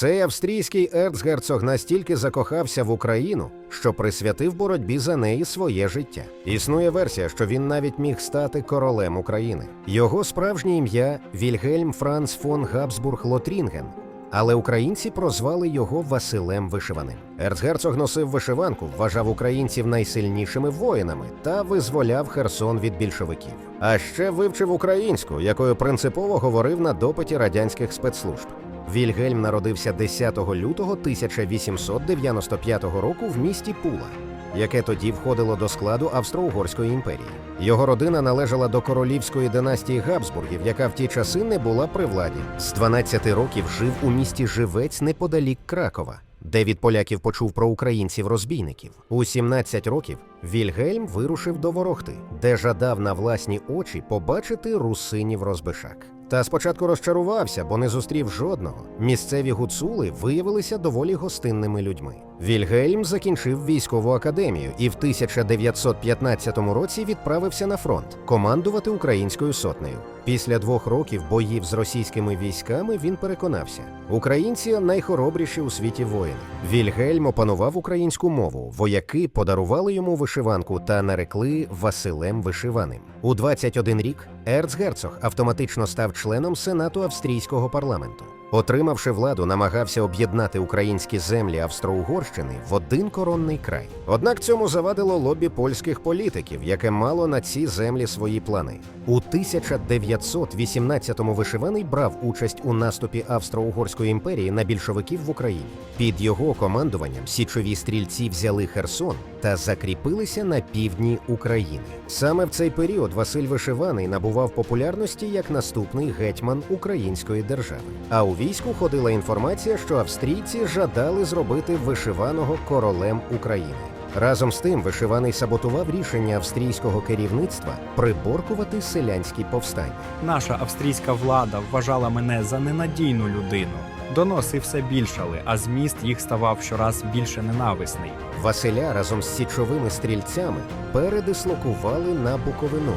Цей австрійський ерцгерцог настільки закохався в Україну, що присвятив боротьбі за неї своє життя. Існує версія, що він навіть міг стати королем України. Його справжнє ім'я Вільгельм Франц фон Габсбург Лотрінген. Але українці прозвали його Василем Вишиваним. Ерцгерцог носив вишиванку, вважав українців найсильнішими воїнами та визволяв Херсон від більшовиків. А ще вивчив українську, якою принципово говорив на допиті радянських спецслужб. Вільгельм народився 10 лютого 1895 року в місті Пула, яке тоді входило до складу Австро-Угорської імперії. Його родина належала до королівської династії Габсбургів, яка в ті часи не була при владі. З 12 років жив у місті Живець неподалік Кракова. Де від поляків почув про українців-розбійників. У 17 років Вільгельм вирушив до Ворохти, де жадав на власні очі побачити русинів розбишак. Та спочатку розчарувався, бо не зустрів жодного. Місцеві гуцули виявилися доволі гостинними людьми. Вільгельм закінчив військову академію і в 1915 році відправився на фронт командувати українською сотнею. Після двох років боїв з російськими військами він переконався: українці найхоробріші у світі воїни. Вільгельм опанував українську мову. Вояки подарували йому вишиванку та нарекли Василем Вишиваним. У 21 рік ерцгерцог автоматично став членом сенату австрійського парламенту. Отримавши владу, намагався об'єднати українські землі Австро-Угорщини в один коронний край. Однак цьому завадило лобі польських політиків, яке мало на ці землі свої плани. У 1918-му вишиваний брав участь у наступі Австро-Угорської імперії на більшовиків в Україні. Під його командуванням січові стрільці взяли Херсон та закріпилися на півдні України. Саме в цей період Василь Вишиваний набував популярності як наступний гетьман української держави. А у війську ходила інформація, що австрійці жадали зробити вишиваного королем України. Разом з тим, вишиваний саботував рішення австрійського керівництва приборкувати селянські повстання. Наша австрійська влада вважала мене за ненадійну людину. Доноси все більшали, а зміст їх ставав щораз більше ненависний. Василя разом з січовими стрільцями передислокували на Буковину.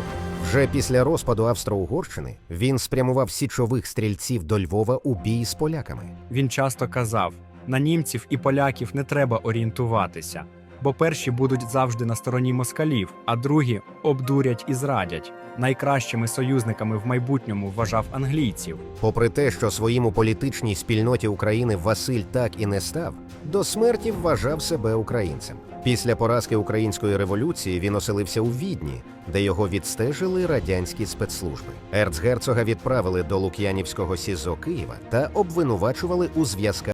Вже після розпаду Австро-Угорщини він спрямував січових стрільців до Львова у бій з поляками. Він часто казав: на німців і поляків не треба орієнтуватися, бо перші будуть завжди на стороні москалів, а другі обдурять і зрадять. Найкращими союзниками в майбутньому вважав англійців. Попри те, що своїм у політичній спільноті України Василь так і не став, до смерті вважав себе українцем. Після поразки української революції він оселився у Відні, де його відстежили радянські спецслужби. Ерцгерцога відправили до Лук'янівського СІЗО Києва та обвинувачували у зв'язках